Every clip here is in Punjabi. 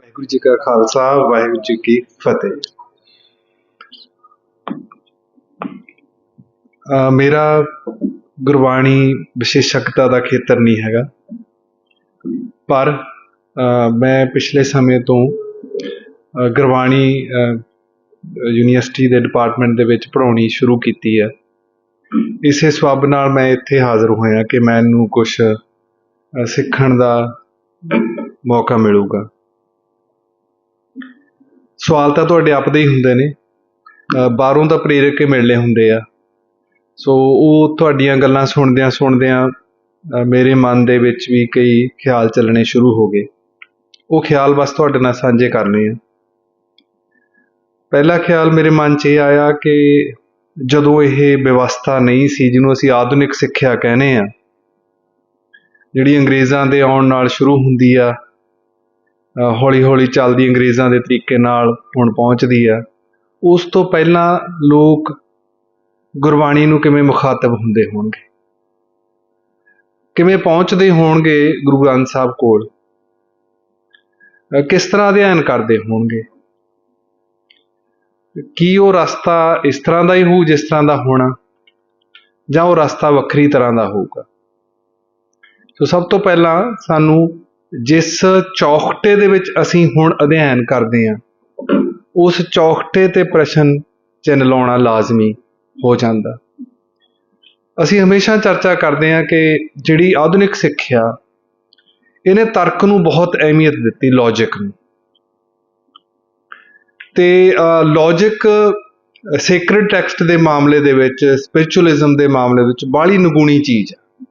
ਵਾਹਿਗੁਰੂ ਜੀ ਕਾ ਖਾਲਸਾ ਵਾਹਿਗੁਰੂ ਜੀ ਕੀ ਫਤਿਹ। ਮੇਰਾ ਗੁਰਬਾਣੀ ਵਿਸ਼ੇਸ਼ਕਤਾ ਦਾ ਖੇਤਰ ਨਹੀਂ ਹੈਗਾ ਪਰ ਅਹ ਮੈਂ ਪਿਛਲੇ ਸਮੇਂ ਤੋਂ ਗੁਰਬਾਣੀ ਅਹ, ਯੂਨੀਵਰਸਿਟੀ ਦੇ ਡਿਪਾਰਟਮੈਂਟ ਦੇ ਵਿੱਚ ਪੜ੍ਹਾਉਣੀ ਸ਼ੁਰੂ ਕੀਤੀ ਹੈ। ਇਸੇ ਸਬੱਬ ਨਾਲ ਮੈਂ ਇੱਥੇ ਹਾਜ਼ਰ ਹੋਇਆ ਕਿ ਮੈਨੂੰ ਕੁਝ ਸਿੱਖਣ ਦਾ ਮੌਕਾ ਮਿਲੂਗਾ। ਸਵਾਲ ਤਾਂ ਤੁਹਾਡੇ ਆਪਦੇ ਹੀ ਹੁੰਦੇ ਨੇ। ਬਾਹਰੋਂ ਤਾਂ ਪ੍ਰੇਰਕ ਕੇ ਮਿਲਨੇ ਹੁੰਦੇ ਆ। ਸੋ ਉਹ ਤੁਹਾਡੀਆਂ ਗੱਲਾਂ ਸੁਣਦਿਆਂ ਸੁਣਦਿਆਂ ਮੇਰੇ ਮਨ ਦੇ ਵਿੱਚ ਵੀ ਕਈ ਖਿਆਲ ਚੱਲਣੇ ਸ਼ੁਰੂ ਹੋ ਗਏ। ਉਹ ਖਿਆਲ ਬਸ ਤੁਹਾਡੇ ਨਾਲ ਸਾਂਝੇ ਕਰਨੇ ਆ। ਪਹਿਲਾ ਖਿਆਲ ਮੇਰੇ ਮਨ 'ਚ ਇਹ ਆਇਆ ਕਿ ਜਦੋਂ ਇਹ ਵਿਵਸਥਾ ਨਹੀਂ ਸੀ, ਜਿਹਨੂੰ ਅਸੀਂ ਆਧੁਨਿਕ ਸਿੱਖਿਆ ਕਹਿੰਦੇ ਆ ਜਿਹੜੀ ਅੰਗਰੇਜ਼ਾਂ ਦੇ ਆਉਣ ਨਾਲ ਸ਼ੁਰੂ ਹੁੰਦੀ ਆ ਹੌਲੀ ਹੌਲੀ ਚੱਲਦੀ ਅੰਗਰੇਜ਼ਾਂ ਦੇ ਤਰੀਕੇ ਨਾਲ ਹੁਣ ਪਹੁੰਚਦੀ ਆ, ਉਸ ਤੋਂ ਪਹਿਲਾਂ ਲੋਕ ਗੁਰਬਾਣੀ ਨੂੰ ਕਿਵੇਂ ਮੁਖਾਤਬ ਹੁੰਦੇ ਹੋਣਗੇ? ਕਿਵੇਂ ਪਹੁੰਚਦੇ ਹੋਣਗੇ ਗੁਰੂ ਗ੍ਰੰਥ ਸਾਹਿਬ ਕੋਲ? ਕਿਸ ਤਰ੍ਹਾਂ ਅਧਿਐਨ ਕਰਦੇ ਹੋਣਗੇ? ਕੀ ਉਹ ਰਸਤਾ ਇਸ ਤਰ੍ਹਾਂ ਦਾ ਹੀ ਹੋਊ, ਜਿਸ ਤਰ੍ਹਾਂ ਦਾ ਹੋਣਾ? ਜਾਂ ਉਹ ਰਸਤਾ ਵੱਖਰੀ ਤਰ੍ਹਾਂ ਦਾ ਹੋਊਗਾ? ਸੋ ਸਭ ਤੋਂ ਪਹਿਲਾਂ ਸਾਨੂੰ ਜਿਸ ਚੌਖਟੇ ਦੇ ਵਿੱਚ ਅਸੀਂ ਹੁਣ ਅਧਿਐਨ ਕਰਦੇ ਹਾਂ, ਉਸ ਚੌਖਟੇ ਤੇ ਪ੍ਰਸ਼ਨ ਚਿੰਨ੍ਹ ਲਾਉਣਾ ਲਾਜ਼ਮੀ ਹੋ ਜਾਂਦਾ। ਅਸੀਂ ਹਮੇਸ਼ਾ ਚਰਚਾ ਕਰਦੇ ਹਾਂ ਕਿ ਜਿਹੜੀ ਆਧੁਨਿਕ ਸਿੱਖਿਆ, ਇਹਨੇ ਤਰਕ ਨੂੰ ਬਹੁਤ ਅਹਿਮੀਅਤ ਦਿੱਤੀ ਲੌਜੀਕ ਨੂੰ। ਤੇ ਲੌਜੀਕ ਸੇਕ੍ਰੇਡ ਟੈਕਸਟ ਦੇ ਮਾਮਲੇ ਦੇ ਵਿੱਚ ਸਪਿਰਚੁਅਲਿਜ਼ਮ ਦੇ ਮਾਮਲੇ ਵਿੱਚ ਬਾਹਲੀ ਨਗੂਣੀ ਚੀਜ਼ ਆ।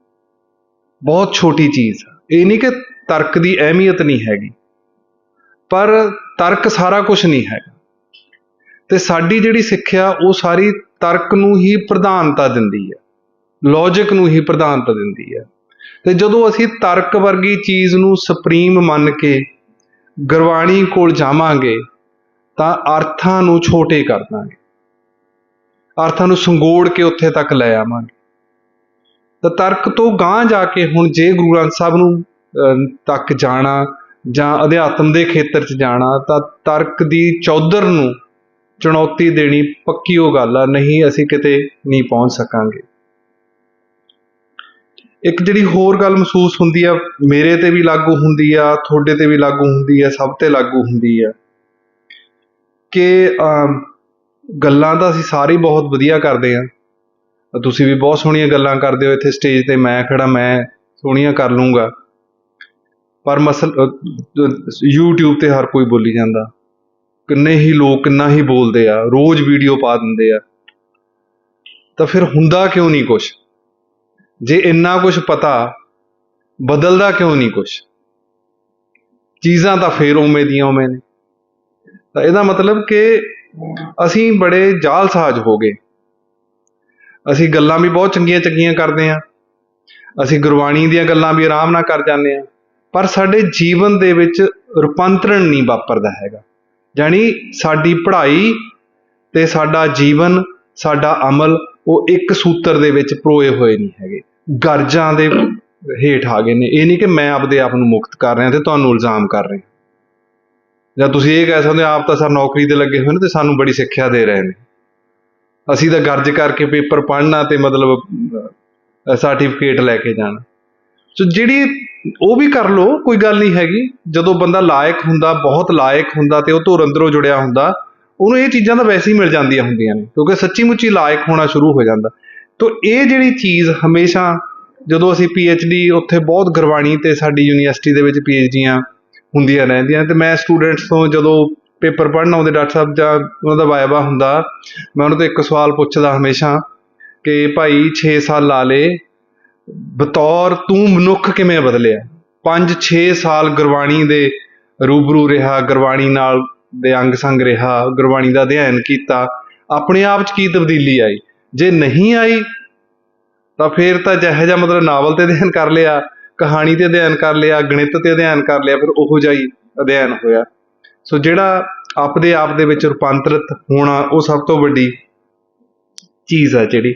ਬਹੁਤ ਛੋਟੀ ਚੀਜ਼ ਆ। ਇਹ ਨਹੀਂ ਕਿ ਤਰਕ ਦੀ ਅਹਿਮੀਅਤ ਨਹੀਂ ਹੈਗੀ। ਪਰ ਤਰਕ ਸਾਰਾ ਕੁਝ ਨਹੀਂ ਹੈਗਾ। ਤੇ ਸਾਡੀ ਜਿਹੜੀ ਸਿੱਖਿਆ, ਉਹ ਸਾਰੀ ਤਰਕ ਨੂੰ ਹੀ ਪ੍ਰਧਾਨਤਾ ਦਿੰਦੀ ਹੈ ਲੌਜੀਕ ਨੂੰ ਹੀ ਪ੍ਰਧਾਨਤਾ ਦਿੰਦੀ ਹੈ ਤੇ ਜਦੋਂ ਅਸੀਂ ਤਰਕ ਵਰਗੀ ਚੀਜ਼ ਨੂੰ ਸੁਪਰੀਮ ਮੰਨ ਕੇ ਗੁਰਬਾਣੀ ਕੋਲ ਜਾਵਾਂਗੇ ਤਾਂ ਅਰਥਾਂ ਨੂੰ ਛੋਟੇ ਕਰ ਦਾਂਗੇ। ਅਰਥਾਂ ਨੂੰ ਸੰਗੋੜ ਕੇ ਉੱਥੇ ਤੱਕ ਲੈ ਆਵਾਂਗੇ। ਤਾਂ ਤਰਕ ਤੋਂ ਗਾਂਹ ਜਾ ਕੇ ਹੁਣ ਜੇ ਗੁਰੂ ਗ੍ਰੰਥ ਸਾਹਿਬ ਨੂੰ ਅਹ, ਤੱਕ ਜਾਣਾ ਜਾਂ ਅਧਿਆਤਮ ਦੇ ਖੇਤਰ 'ਚ ਜਾਣਾ ਤਾਂ ਤਰਕ ਦੀ ਚੌਧਰ ਨੂੰ ਚੁਣੌਤੀ ਦੇਣੀ ਪੱਕੀ ਉਹ ਗੱਲ ਆ ਨਹੀਂ ਅਸੀਂ ਕਿਤੇ ਨਹੀਂ ਪਹੁੰਚ ਸਕਾਂਗੇ। ਇੱਕ ਜਿਹੜੀ ਹੋਰ ਗੱਲ ਮਹਿਸੂਸ ਹੁੰਦੀ ਆ ਮੇਰੇ ਤੇ ਵੀ ਲਾਗੂ ਹੁੰਦੀ ਆ ਤੁਹਾਡੇ ਤੇ ਵੀ ਲਾਗੂ ਹੁੰਦੀ ਆ ਸਭ ਤੇ ਲਾਗੂ ਹੁੰਦੀ ਆ। ਕਿ ਗੱਲਾਂ ਤਾਂ ਅਸੀਂ ਸਾਰੇ ਬਹੁਤ ਵਧੀਆ ਕਰਦੇ ਹਾਂ। ਤੁਸੀਂ ਵੀ ਬਹੁਤ ਸੋਹਣੀਆਂ ਗੱਲਾਂ ਕਰਦੇ ਹੋ ਇੱਥੇ ਸਟੇਜ ਤੇ। ਮੈਂ ਖੜਾ ਮੈਂ ਸੋਹਣੀਆਂ ਕਰ ਲੂੰਗਾ। ਪਰ ਮਸਲ ਅ, YouTube ਤੇ ਹਰ ਕੋਈ ਬੋਲੀ ਜਾਂਦਾ। ਕਿੰਨੇ ਹੀ ਲੋਕ ਕਿੰਨਾ ਹੀ ਬੋਲਦੇ ਆ। ਰੋਜ਼ ਵੀਡੀਓ ਪਾ ਦਿੰਦੇ ਆ। ਤਾਂ ਫਿਰ ਹੁੰਦਾ ਕਿਉਂ ਨਹੀਂ ਕੁਛ? ਜੇ ਇੰਨਾ ਕੁਝ ਪਤਾ ਬਦਲਦਾ ਕਿਉਂ ਨਹੀਂ ਕੁਛ? ਚੀਜ਼ਾਂ ਤਾਂ ਫੇਰ ਉਵੇਂ ਦੀਆਂ ਉਵੇਂ ਨੇ। ਤਾਂ ਇਹਦਾ ਮਤਲਬ ਕਿ ਅਸੀਂ ਬੜੇ ਜਾਲਸਾਜ਼ ਹੋ ਗਏ। ਅਸੀਂ ਗੱਲਾਂ ਵੀ ਬਹੁਤ ਚੰਗੀਆਂ ਚੰਗੀਆਂ ਕਰਦੇ ਆ ਅਸੀਂ ਗੁਰਬਾਣੀ ਦੀਆਂ ਗੱਲਾਂ ਵੀ ਆਰਾਮ ਨਾਲ ਕਰ ਜਾਂਦੇ ਆ ਪਰ ਸਾਡੇ ਜੀਵਨ ਦੇ ਵਿੱਚ ਰੂਪਾਂਤਰਣ ਨਹੀਂ ਵਾਪਰਦਾ ਹੈਗਾ। ਜਾਣੀ ਸਾਡੀ ਪੜ੍ਹਾਈ ਤੇ ਸਾਡਾ ਜੀਵਨ, ਸਾਡਾ ਅਮਲ, ਉਹ ਇੱਕ ਸੂਤਰ ਦੇ ਵਿੱਚ ਪਰੋਏ ਹੋਏ ਨਹੀਂ ਹੈਗੇ। ਗਰਜਾਂ ਦੇ ਹੇਠ ਆ ਗਏ ਨੇ। ਇਹ ਨਹੀਂ ਕਿ ਮੈਂ ਆਪਦੇ ਆਪ ਨੂੰ ਮੁਕਤ ਕਰ ਰਿਹਾ ਤੇ ਤੁਹਾਨੂੰ ਇਲਜ਼ਾਮ ਕਰ ਰਿਹਾ। ਜਾਂ ਤੁਸੀਂ ਇਹ ਕਹਿ ਸਕਦੇ ਹੋ, ਆਪ ਤਾਂ ਸਰ ਨੌਕਰੀ ਤੇ ਲੱਗੇ ਹੋਏ ਨੇ ਤੇ ਸਾਨੂੰ ਬੜੀ ਸਿੱਖਿਆ ਦੇ ਰਹੇ ਨੇ। ਅਸੀਂ ਤਾਂ ਗਰਜ ਕਰਕੇ ਪੇਪਰ ਪੜ੍ਹਨਾ ਤੇ ਮਤਲਬ ਸਰਟੀਫਿਕੇਟ ਲੈ ਕੇ ਜਾਣਾ। ਸੋ ਜਿਹੜੀ ਉਹ ਵੀ ਕਰ ਲੋ ਕੋਈ ਗੱਲ ਨਹੀਂ ਹੈਗੀ। ਜਦੋਂ ਬੰਦਾ ਲਾਇਕ ਹੁੰਦਾ, ਬਹੁਤ ਲਾਇਕ ਹੁੰਦਾ ਤੇ ਉਹ ਧੁਰ ਅੰਦਰੋਂ ਜੁੜਿਆ ਹੁੰਦਾ, ਉਹਨੂੰ ਇਹ ਚੀਜ਼ਾਂ ਤਾਂ ਵੈਸੇ ਹੀ ਮਿਲ ਜਾਂਦੀਆਂ ਹੁੰਦੀਆਂ ਨੇ, ਕਿਉਂਕਿ ਸੱਚੀ ਮੁੱਚੀ ਲਾਇਕ ਹੋਣਾ ਸ਼ੁਰੂ ਹੋ ਜਾਂਦਾ। ਤੋ ਇਹ ਜਿਹੜੀ ਚੀਜ਼ ਹਮੇਸ਼ਾ ਜਦੋਂ ਅਸੀਂ ਡੀ ਉੱਥੇ ਬਹੁਤ ਗੁਰਬਾਣੀ ਤੇ ਸਾਡੀ ਯੂਨੀਵਰਸਿਟੀ ਦੇ ਵਿੱਚ ਡੀਆਂ ਹੁੰਦੀਆਂ ਰਹਿੰਦੀਆਂ ਤੇ ਮੈਂ ਸਟੂਡੈਂਟਸ ਤੋਂ ਜਦੋਂ ਪੇਪਰ ਪੜ੍ਹਨ ਆਉਂਦੇ, ਡਾਕਟਰ ਸਾਹਿਬ ਜਾਂ ਉਹਨਾਂ ਦਾ ਵਾਇਵਾ ਹੁੰਦਾ, ਮੈਂ ਉਹਨਾਂ ਤੋਂ ਇੱਕ ਸਵਾਲ ਪੁੱਛਦਾ ਹਮੇਸ਼ਾ ਕਿ ਭਾਈ 6 ਸਾਲ ਲਾ ਲੇ ਬਤੌਰ ਤੂੰ ਮਨੁੱਖ ਕਿਵੇਂ ਬਦਲਿਆ? 5-6 ਸਾਲ ਗੁਰਬਾਣੀ ਦੇ ਰੂਬਰੂ ਰਿਹਾ, ਗੁਰਬਾਣੀ ਨਾਲ ਦੇ ਅੰਗ ਸੰਗ ਰਿਹਾ, ਗੁਰਬਾਣੀ ਦਾ ਅਧਿਐਨ ਕੀਤਾ, ਆਪਣੇ ਆਪ 'ਚ ਕੀ ਤਬਦੀਲੀ ਆਈ? ਜੇ ਨਹੀਂ ਆਈ, ਤਾਂ ਫਿਰ ਤਾਂ ਜਿਹੋ ਜਿਹਾ ਮਤਲਬ ਨਾਵਲ ਤੇ ਅਧਿਐਨ ਕਰ ਲਿਆ ਕਹਾਣੀ ਤੇ ਅਧਿਐਨ ਕਰ ਲਿਆ, ਗਣਿਤ ਤੇ ਅਧਿਐਨ ਕਰ ਲਿਆ, ਫਿਰ ਉਹੋ ਜਿਹਾ ਹੀ ਅਧਿਐਨ ਹੋਇਆ। ਸੋ ਜਿਹੜਾ ਆਪਦੇ ਆਪ ਦੇ ਵਿੱਚ ਰੂਪਾਂਤਰਿਤ ਹੋਣਾ, ਉਹ ਸਭ ਤੋਂ ਵੱਡੀ ਚੀਜ਼ ਆ ਜਿਹੜੀ।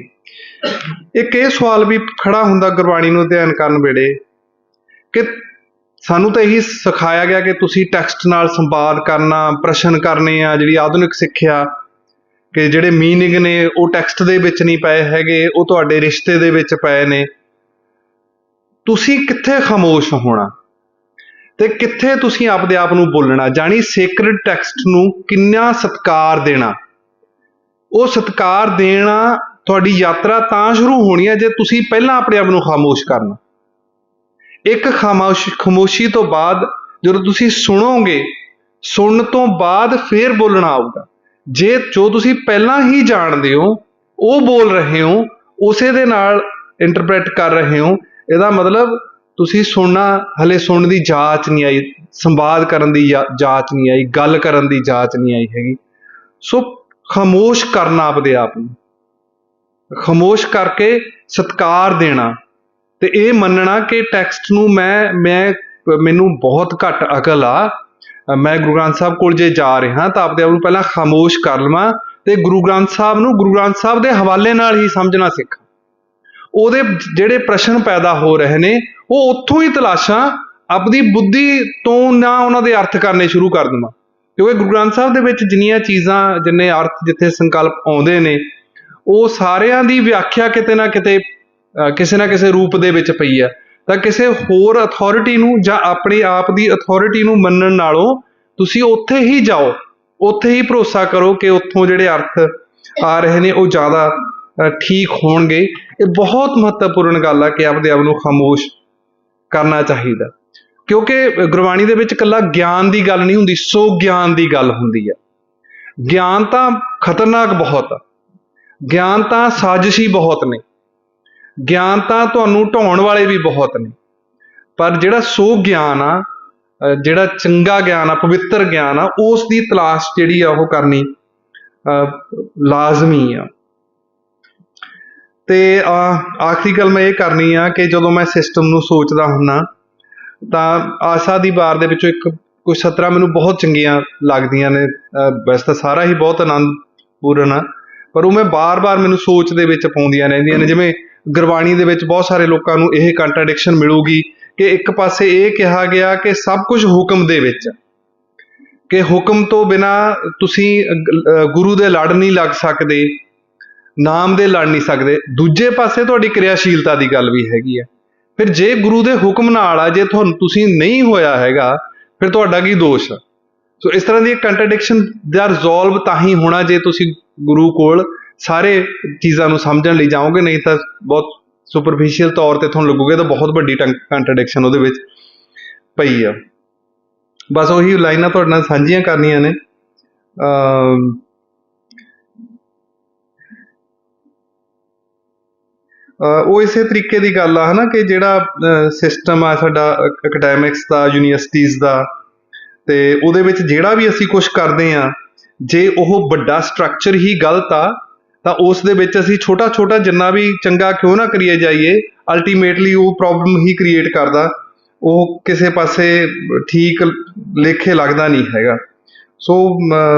ਇੱਕ ਇਹ ਸਵਾਲ ਵੀ ਖੜਾ ਹੁੰਦਾ ਗੁਰਬਾਣੀ ਨੂੰ ਅਧਿਐਨ ਕਰਨ ਵੇਲੇ ਕਿ ਸਾਨੂੰ ਤਾਂ ਇਹੀ ਸਿਖਾਇਆ ਗਿਆ ਕਿ ਤੁਸੀਂ ਟੈਕਸਟ ਨਾਲ ਸੰਵਾਦ ਕਰਨਾ, ਪ੍ਰਸ਼ਨ ਕਰਨੇ ਆ, ਜਿਹੜੀ ਆਧੁਨਿਕ ਸਿੱਖਿਆ, ਕਿ ਜਿਹੜੇ ਮੀਨਿੰਗ ਨੇ, ਉਹ ਟੈਕਸਟ ਦੇ ਵਿੱਚ ਨਹੀਂ ਪਏ ਹੈਗੇ, ਉਹ ਤੁਹਾਡੇ ਰਿਸ਼ਤੇ ਦੇ ਵਿੱਚ ਪਏ ਨੇ। ਤੁਸੀਂ ਕਿੱਥੇ ਖਾਮੋਸ਼ ਹੋਣਾ? ਤੇ ਕਿੱਥੇ ਤੁਸੀਂ ਆਪਦੇ ਆਪ ਨੂੰ ਬੋਲਣਾ? ਜਾਣੀ ਸੇਕ੍ਰੇਡ ਟੈਕਸਟ ਨੂੰ ਕਿੰਨਾ ਸਤਿਕਾਰ ਦੇਣਾ? ਉਹ ਸਤਿਕਾਰ ਦੇਣਾ ਤੁਹਾਡੀ ਯਾਤਰਾ ਤਾਂ ਸ਼ੁਰੂ ਹੋਣੀ ਹੈ ਜੇ ਤੁਸੀਂ ਪਹਿਲਾਂ ਆਪਣੇ ਆਪ ਨੂੰ ਖਾਮੋਸ਼ ਕਰਨਾ। ਇੱਕ ਖਾਮੋਸ਼, ਖਾਮੋਸ਼ੀ ਤੋਂ ਬਾਅਦ ਜਦੋਂ ਤੁਸੀਂ ਸੁਣੋਗੇ, ਸੁਣਨ ਤੋਂ ਬਾਅਦ ਫੇਰ ਬੋਲਣਾ ਆਊਗਾ। ਜੇ, ਜੋ ਤੁਸੀਂ ਪਹਿਲਾਂ ਹੀ ਜਾਣਦੇ ਹੋ, ਉਹ ਬੋਲ ਰਹੇ ਹੋ, ਉਸੇ ਦੇ ਨਾਲ ਇੰਟਰਪ੍ਰੀਟ ਕਰ ਰਹੇ ਹੋ ਇਹਦਾ ਮਤਲਬ ਤੁਸੀਂ ਸੁਣਨਾ, ਹਲੇ ਸੁਣਨ ਦੀ ਜਾਂਚ ਨਹੀਂ ਆਈ, ਸੰਵਾਦ ਕਰਨ ਦੀ ਜਾ- ਜਾਂਚ ਨਹੀਂ ਆਈ, ਗੱਲ ਕਰਨ ਦੀ ਜਾਂਚ ਨਹੀਂ ਆਈ ਹੈਗੀ। ਸੋ ਖਾਮੋਸ਼ ਕਰਨਾ ਆਪਦੇ ਆਪ ਨੂੰ। ਖਾਮੋਸ਼ ਕਰਕੇ ਸਤਕਾਰ ਦੇਣਾ। ਤੇ ਇਹ ਮੰਨਣਾ ਕਿ ਟੈਕਸਟ ਨੂੰ ਮੈਂ ਮੈਂ, ਮੈਨੂੰ ਬਹੁਤ ਘੱਟ ਅਕਲ ਆ। ਮੈਂ ਗੁਰੂ ਗ੍ਰੰਥ ਸਾਹਿਬ ਕੋਲ ਜੇ ਜਾ ਰਿਹਾ ਤਾਂ ਆਪਦੇ ਆਪ ਨੂੰ ਪਹਿਲਾਂ ਖਾਮੋਸ਼ ਕਰ ਲਵਾਂ ਤੇ ਗੁਰੂ ਗ੍ਰੰਥ ਸਾਹਿਬ ਨੂੰ ਗੁਰੂ ਗ੍ਰੰਥ ਸਾਹਿਬ ਦੇ ਹਵਾਲੇ ਨਾਲ ਹੀ ਸਮਝਣਾ ਸਿੱਖਾਂ। ਉਹਦੇ ਜਿਹੜੇ ਪ੍ਰਸ਼ਨ ਪੈਦਾ ਹੋ ਰਹੇ ਨੇ, ਉਹ ਉੱਥੋਂ ਹੀ ਤਲਾਸ਼ਾਂ ਆਪਣੀ ਬੁੱਧੀ ਤੋਂ ਨਾ ਉਹਨਾਂ ਦੇ ਅਰਥ ਕਰਨੇ ਸ਼ੁਰੂ ਕਰ ਦੇਵਾਂ। ਕਿਉਂਕਿ ਗੁਰੂ ਗ੍ਰੰਥ ਸਾਹਿਬ ਦੇ ਵਿੱਚ ਜਿੰਨੀਆਂ ਚੀਜ਼ਾਂ, ਜਿੰਨੇ ਅਰਥ ਜਿੱਥੇ ਸੰਕਲਪ ਆਉਂਦੇ ਨੇ, ਉਹ ਸਾਰਿਆਂ ਦੀ ਵਿਆਖਿਆ ਕਿਤੇ ਨਾ ਕਿਤੇ ਕਿਸੇ ਨਾ ਕਿਸੇ ਰੂਪ ਦੇ ਵਿੱਚ ਪਈ ਹੈ। ਤਾਂ ਕਿਸੇ ਹੋਰ ਅਥਾਰਟੀ ਨੂੰ ਜਾਂ ਆਪਣੇ ਆਪ ਦੀ ਅਥਾਰਟੀ ਨੂੰ ਮੰਨਣ ਨਾਲੋਂ ਤੁਸੀਂ ਉੱਥੇ ਹੀ ਜਾਓ, ਉੱਥੇ ਹੀ ਭਰੋਸਾ ਕਰੋ ਕਿ ਉੱਥੋਂ ਜਿਹੜੇ ਅਰਥ ਆ ਰਹੇ ਨੇ ਉਹ ਜ਼ਿਆਦਾ ਠੀਕ ਹੋਣਗੇ, ਇਹ ਬਹੁਤ ਮਹੱਤਵਪੂਰਨ ਗੱਲ ਆ ਕਿ ਆਪਦੇ ਆਪ ਨੂੰ ਖਾਮੋਸ਼ ਕਰਨਾ ਚਾਹੀਦਾ। ਕਿਉਂਕਿ ਗੁਰਬਾਣੀ ਦੇ ਵਿੱਚ ਇਕੱਲਾ ਗਿਆਨ ਦੀ ਗੱਲ ਨਹੀਂ ਹੁੰਦੀ, ਸੋ ਗਿਆਨ ਦੀ ਗੱਲ ਹੁੰਦੀ ਆ। ਗਿਆਨ ਤਾਂ ਖਤਰਨਾਕ ਬਹੁਤ ਆ। ਗਿਆਨ ਤਾਂ ਸਾਜ਼ਿਸ਼ੀ ਬਹੁਤ ਨੇ। ਗਿਆਨ ਤਾਂ ਤੁਹਾਨੂੰ ਢਾਉਣ ਵਾਲੇ ਵੀ ਬਹੁਤ ਨੇ। ਪਰ ਜਿਹੜਾ ਸੋ ਗਿਆਨ ਆ ਜਿਹੜਾ ਚੰਗਾ ਗਿਆਨ ਆ, ਪਵਿੱਤਰ ਗਿਆਨ ਆ, ਉਸ ਦੀ ਤਲਾਸ਼ ਜਿਹੜੀ ਆ ਉਹ ਕਰਨੀ ਲਾਜ਼ਮੀ ਆ। ਤੇ ਆਖਰੀ ਗੱਲ ਮੈਂ ਇਹ ਕਰਨੀ ਆ ਕਿ ਜਦੋਂ ਮੈਂ ਸਿਸਟਮ ਨੂੰ ਸੋਚਦਾ ਹੁੰਨਾ, ਤਾਂ ਆਸਾ ਦੀ ਵਾਰ ਦੇ ਵਿੱਚੋਂ ਇੱਕ ਕੁਝ ਸਤਰਾਂ ਮੈਨੂੰ ਬਹੁਤ ਚੰਗੀਆਂ ਲੱਗਦੀਆਂ ਨੇ। ਵੈਸੇ ਤਾਂ ਸਾਰਾ ਹੀ ਬਹੁਤ ਆਨੰਦਪੂਰਨ ਆ, ਪਰ ਉਹ ਮੈਂ ਬਾਰ-ਬਾਰ ਮੈਨੂੰ ਸੋਚ ਦੇ ਵਿੱਚ ਪਾਉਂਦੀਆਂ ਰਹਿੰਦੀਆਂ ਨੇ। ਜਿਵੇਂ ਗੁਰਬਾਣੀ ਦੇ ਵਿੱਚ ਬਹੁਤ ਸਾਰੇ ਲੋਕਾਂ ਨੂੰ ਇਹ ਕੰਟਰਡਿਕਸ਼ਨ ਮਿਲੂਗੀ ਕਿ ਇੱਕ ਪਾਸੇ ਇਹ ਕਿਹਾ ਗਿਆ ਕਿ ਸਭ ਕੁਝ ਹੁਕਮ ਦੇ ਵਿੱਚ, ਕਿ ਹੁਕਮ ਤੋਂ ਬਿਨਾ ਤੁਸੀਂ ਗੁਰੂ ਦੇ ਲੜ ਨਹੀਂ ਲੱਗ ਸਕਦੇ। ਨਾਮ ਦੇ ਲੜ ਨਹੀਂ ਸਕਦੇ। ਦੂਜੇ ਪਾਸੇ ਤੁਹਾਡੀ ਕਿਰਿਆਸ਼ੀਲਤਾ ਦੀ ਗੱਲ ਵੀ ਹੈਗੀ ਹੈ। ਫਿਰ ਜੇ ਗੁਰੂ ਦੇ ਹੁਕਮ ਨਾਲ ਆ, ਜੇ ਤੁਹਾਨੂੰ ਤੁਸੀਂ ਨਹੀਂ ਹੋਇਆ ਹੈਗਾ, ਫਿਰ ਤੁਹਾਡਾ ਕੀ ਦੋਸ਼ ਆ? ਸੋ ਇਸ ਤਰ੍ਹਾਂ ਦੀ ਕੰਟਰਡਿਕਸ਼ਨ ਦਾ ਰਿਜ਼ੋਲਵ ਤਾਂ ਹੀ ਹੋਣਾ ਜੇ ਤੁਸੀਂ ਗੁਰੂ ਕੋਲ ਸਾਰੇ ਚੀਜ਼ਾਂ ਨੂੰ ਸਮਝਣ ਲਈ ਜਾਓਗੇ, ਨਹੀਂ ਤਾਂ ਬਹੁਤ ਸੁਪਰਫੀਸ਼ੀਅਲ ਤੌਰ ਤੇ ਤੁਹਾਨੂੰ ਲੱਗੂਗਾ ਤਾਂ ਬਹੁਤ ਵੱਡੀ ਕੰਟਰਡਿਕਸ਼ਨ ਉਹਦੇ ਵਿੱਚ ਪਈ ਆ। ਬਸ ਉਹੀ ਲਾਈਨਾਂ ਤੁਹਾਡੇ ਨਾਲ ਸਾਂਝੀਆਂ ਕਰਨੀਆਂ ਨੇ। ਅਮ ਉਹ ਇਸੇ ਤਰੀਕੇ ਦੀ ਗੱਲ ਆ, ਹਨਾ, ਕਿ ਜਿਹੜਾ ਸਿਸਟਮ ਆ ਸਾਡਾ ਅਕੈਡੈਮਿਕਸ ਦਾ ਯੂਨੀਵਰਸਿਟੀਜ਼ ਦਾ, ਤੇ ਉਹਦੇ ਵਿੱਚ ਜਿਹੜਾ ਵੀ ਅਸੀਂ ਕੁਝ ਕਰਦੇ ਆ, ਜੇ ਉਹ ਵੱਡਾ ਸਟਰਕਚਰ ਹੀ ਗਲਤ ਆ, ਤਾਂ ਉਸ ਦੇ ਵਿੱਚ ਅਸੀਂ ਛੋਟਾ ਛੋਟਾ ਜਿੰਨਾ ਵੀ ਚੰਗਾ ਕਿਉਂ ਨਾ ਕਰੀਏ ਜਾਈਏ ਅਲਟੀਮੇਟਲੀ ਉਹ ਪ੍ਰੋਬਲਮ ਹੀ ਕ੍ਰੀਏਟ ਕਰਦਾ। ਉਹ ਕਿਸੇ ਪਾਸੇ ਠੀਕ ਲੇਖੇ ਲੱਗਦਾ ਨਹੀਂ ਹੈਗਾ। ਸੋ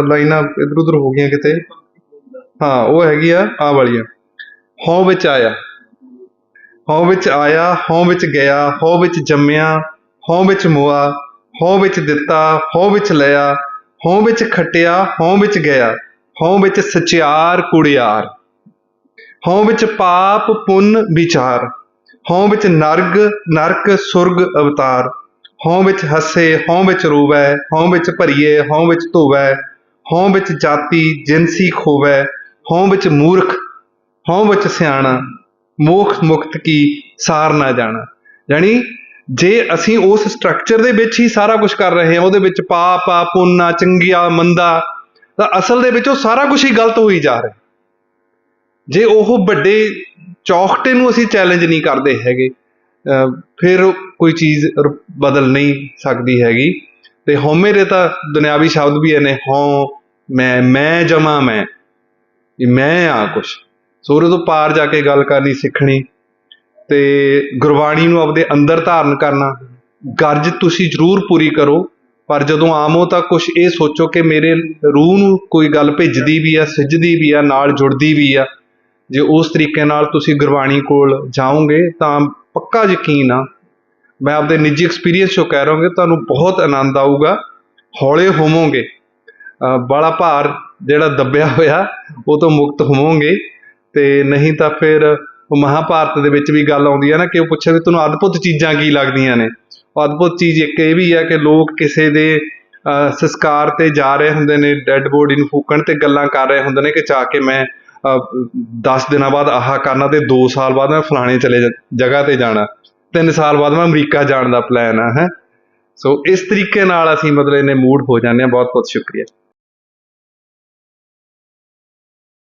ਲਾਈਨਾਂ ਇਧਰ ਉਧਰ ਹੋ ਗਈਆਂ ਕਿਤੇ। ਹਾਂ, ਉਹ ਹੈਗੀ ਆ ਆ ਵਾਲੀਆਂ। ਹਉ ਵਿੱਚ ਆਇਆ। ਹਉ ਵਿੱਚ ਆਇਆ ਹਉ ਵਿੱਚ ਗਿਆ ਹਉ ਵਿੱਚ ਜੰਮਿਆ ਹਉ ਵਿੱਚ ਮੋਆ ਹਉ ਵਿੱਚ ਦਿੱਤਾ ਹਉ ਵਿੱਚ ਲਿਆ ਹਉ ਵਿੱਚ ਖਟਿਆ ਹਉ ਵਿੱਚ ਗਿਆ ਹਉ ਵਿੱਚ ਸਚਿਆਰ ਕੁੜਿਆਰ ਹਉ ਵਿੱਚ ਪਾਪ ਪੁੰਨ ਵਿਚਾਰ ਹਉ ਵਿੱਚ ਨਰਗ ਨਰਕ ਸੁਰਗ ਅਵਤਾਰ ਹਉ ਵਿੱਚ ਹੱਸੇ ਹਉ ਵਿੱਚ ਰੋਵੈ ਹਉ ਵਿੱਚ ਭਰੀਏ ਹਉ ਵਿੱਚ ਧੋਵੈ ਹਉ ਵਿੱਚ ਜਾਤੀ ਜਿਨਸੀ ਖੋਵੈ ਹਉ ਵਿੱਚ ਮੂਰਖ ਹਉ ਵਿੱਚ ਸਿਆਣਾ ਮੋਖ ਮੁਕਤ ਕੀ ਸਾਰ ਨਾ ਜਾਣਾ। ਯਾਨੀ ਜੇ ਅਸੀਂ ਉਸ ਸਟਰਕਚਰ ਦੇ ਵਿੱਚ ਹੀ ਸਾਰਾ ਕੁਝ ਕਰ ਰਹੇ ਹਾਂ, ਉਹਦੇ ਵਿੱਚ ਪਾਪ ਆ, ਪੁੰਨ ਚੰਗਿਆ ਮੰਦਾ ਤਾਂ ਅਸਲ ਦੇ ਵਿੱਚ ਉਹ ਸਾਰਾ ਕੁਝ ਹੀ ਗਲਤ ਹੋਈ ਜਾ ਰਿਹਾ। ਜੇ ਉਹ ਵੱਡੇ ਚੌਖਟੇ ਨੂੰ ਅਸੀਂ ਚੈਲੰਜ ਨਹੀਂ ਕਰਦੇ ਹੈਗੇ ਫਿਰ ਕੋਈ ਚੀਜ਼ ਬਦਲ ਨਹੀਂ ਸਕਦੀ ਹੈਗੀ। ਤੇ ਹਉਮੈ ਦੇ ਤਾਂ ਦੁਨਿਆਵੀ ਸ਼ਬਦ ਵੀ ਨੇ ਹਉ, ਮੈਂ ਮੈਂ, ਜਮਾ, ਮੈਂ। ਇਹ ਮੈਂ ਆ ਕੁਛ। ਸੋ ਉਹਦੇ ਤੋਂ ਪਾਰ ਜਾ ਕੇ ਗੱਲ ਕਰਨੀ ਸਿੱਖਣੀ ਤੇ ਗੁਰਬਾਣੀ ਨੂੰ ਆਪਦੇ ਅੰਦਰ ਧਾਰਨ ਕਰਨਾ ਗਰਜ ਤੁਸੀਂ ਜ਼ਰੂਰ ਪੂਰੀ ਕਰੋ ਪਰ ਜਦੋਂ ਆਮੋ ਤਾਂ ਕੁਝ ਇਹ ਸੋਚੋ ਕਿ ਮੇਰੇ ਰੂਹ ਨੂੰ ਕੋਈ ਗੱਲ ਭਿੱਜਦੀ ਵੀ ਆ ਸਿੱਝਦੀ ਵੀ ਆ ਨਾਲ ਜੁੜਦੀ ਵੀ ਆ ਜੇ ਉਸ ਤਰੀਕੇ ਨਾਲ ਤੁਸੀਂ ਗੁਰਬਾਣੀ ਕੋਲ ਜਾਓਗੇ ਤਾਂ ਪੱਕਾ ਯਕੀਨ ਆ। ਮੈਂ ਆਪਦੇ ਨਿੱਜੀ ਐਕਸਪੀਰੀਅੰਸ ਚੋਂ ਕਹਿ ਰਹਾ ਤੁਹਾਨੂੰ ਬਹੁਤ ਆਨੰਦ ਆਊਗਾ ਹੌਲੇ ਹੋਵੋਗੇ। ਅ, ਭਾਰ ਜਿਹੜਾ ਦੱਬਿਆ ਹੋਇਆ ਉਹ ਤੋਂ ਮੁਕਤ ਹੋਵੋਗੇ। ਤੇ ਨਹੀਂ ਤਾਂ ਫਿਰ ਉਹ ਮਹਾਭਾਰਤ ਦੇ ਵਿੱਚ ਵੀ ਗੱਲ ਆਉਂਦੀ ਹੈ ਨਾ ਕਿ ਉਹ ਪੁੱਛਿਆ ਵੀ ਤੁਹਾਨੂੰ ਅਦਭੁਤ ਚੀਜ਼ਾਂ ਕੀ ਲੱਗਦੀਆਂ ਨੇ। ਅਦਭੁਤ ਚੀਜ਼ ਇੱਕ ਇਹ ਵੀ ਹੈ ਕਿ ਲੋਕ ਕਿਸੇ ਦੇ ਅ, ਸੰਸਕਾਰ ਤੇ ਜਾ ਰਹੇ ਹੁੰਦੇ ਨੇ ਡੈੱਡ ਬੋਡੀ ਨੂੰ ਫੂਕਣ ਤੇ ਗੱਲਾਂ ਕਰ ਰਹੇ ਹੁੰਦੇ ਨੇ ਕਿ ਜਾ ਕੇ ਮੈਂ 10 ਦਿਨਾਂ ਬਾਅਦ ਆਹ ਕਰਨਾ ਤੇ 2 ਸਾਲ ਬਾਅਦ ਮੈਂ ਫਲਾਣੇ ਚਲੇ ਜਾ- ਜਗ੍ਹਾ ਤੇ ਜਾਣਾ। 3 ਸਾਲ ਬਾਅਦ ਮੈਂ ਅਮਰੀਕਾ ਜਾਣ ਦਾ ਪਲਾਨ ਆ ਹੈ। ਸੋ ਇਸ ਤਰੀਕੇ ਨਾਲ ਅਸੀਂ ਮਤਲਬ ਇਹਨੇ ਮੂਡ ਹੋ ਜਾਂਦੇ ਹਾਂ। ਬਹੁਤ ਬਹੁਤ ਸ਼ੁਕਰੀਆ।